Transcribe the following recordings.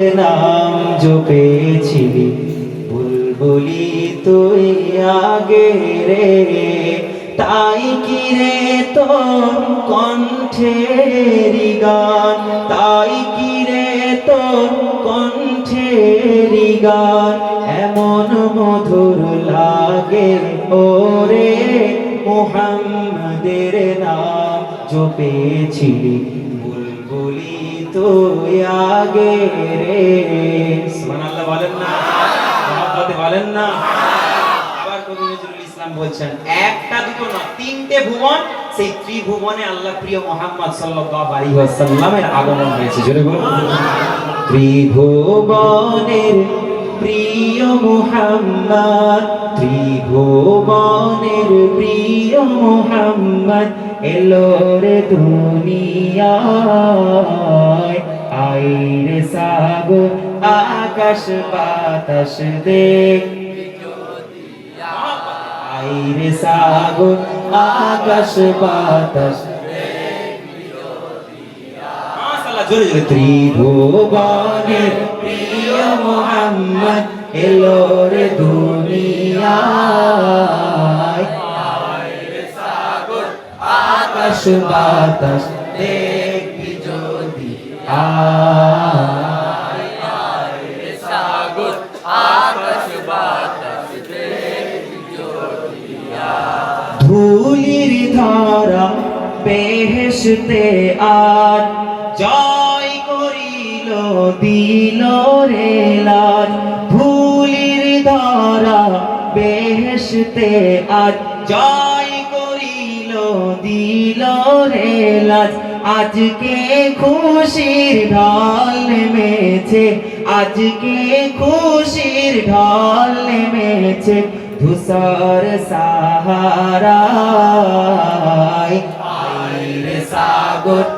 নাম জপেছিলি বুলবুলি তুই আগে রে। তাই কি রে তোর কণ্ঠেরি গান তাই কি রে তোর কণ্ঠেরি গান এমন মধুর লাগে ওরে মোহাম্মদের নাম জপেছিলি বুলবুলি তুই আগে রে। বলেন না। মহব্বতে বলেন না। আবার ইসলাম বলছেন, একটা দুটো না, তিনটে ভুবন, সেই ত্রিভুবনে আল্লাহ প্রিয় মোহাম্মদ সাল্লাল্লাহু আলাইহি ওয়াসাল্লামের আগমন হয়েছে। ত্রিভুবনের প্রিয় মোহাম্মদ, ত্রিভুবনের প্রিয় মোহাম্মদ, এলো রে দুনিয়ায়। আইরে সাগর, আকাশ বাতাস দেখ আইরে সাগর, আকাশ বাতাস জোরে জোরে ত্রিভুবনের প্রিয় মোহাম্মদ এলো রে দুনিয়ায়। আকাশ বাতাস দেখবি যদি সাগর আকাশ বাতাস ধুলির ধারা বেহেশতে আর করিল দিল রে লাল ধুলির ধারা বেহেশতে আর জয় করিল, দিল রে লাল। আজকে খুশির ঢল নেমেছে, আজকে খুশির ঢল নেমেছে, ধূসর সাহারায় সাগর।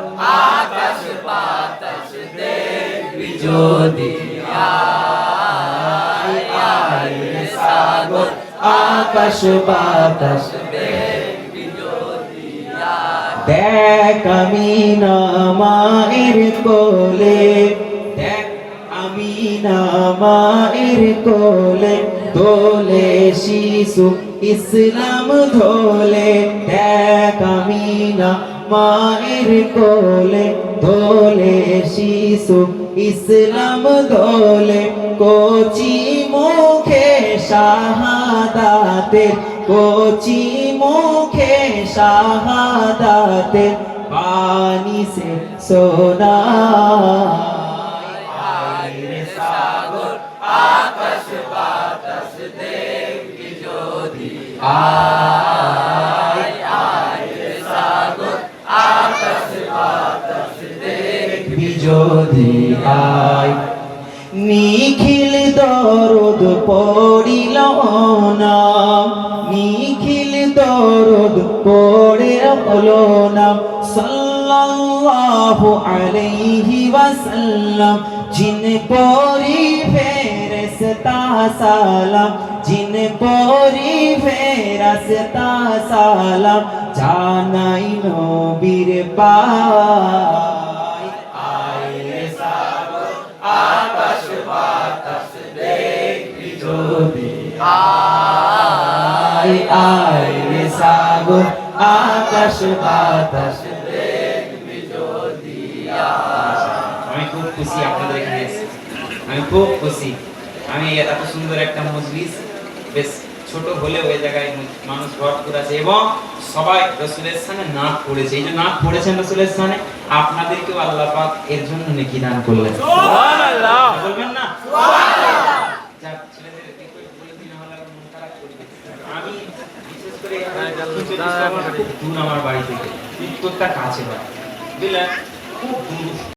যদি সাগর, আকাশ বাতাস দেখ আমি না মায়ের কোলে, দেখ আমি না মায়ের কোলে, দোলে শিশু ইসলাম ধোলে, দেখ আমি না মায়ের কোলে দোলে শিশু ইসলাম দোলে কোচি মুখে শাহাদাতে, কোচি মুখে শাহাদাতে পানি সে সোনা। আকাশ বাতাস দেখবি যদি আয় যদি আয়। নিখিল দরদ পড়িল না। নিখিল দরদ পড়ে হলো না। সাল্লাল্লাহু আলাইহি ওয়াসাল্লাম, জিন পরি ফেরেশতা সালাম, জিন পরি ফেরেশতা সালাম, জানাই নবীর পায় আই আয় রে সাগর, আকাশ বাতাস। আমি খুব খুশি আপনাদের এখানে আমি খুব খুশি। আমি এত সুন্দর একটা মজলিস, বেশ ছোট হলেও এই জায়গায় মানুষ ভরপুর আছে এবং সবাই রসুলের স্থানে নাক পড়েছে। এই যে নাক পড়েছেন রসুলের স্থানে আপনাদেরকেও আল্লাহ পাক এর জন্য নেকি দান করলেন। বলবেন না? আমার বাড়ি থেকে। উত্তরটা কাছে হয়। বুঝলেন? খুব দূর।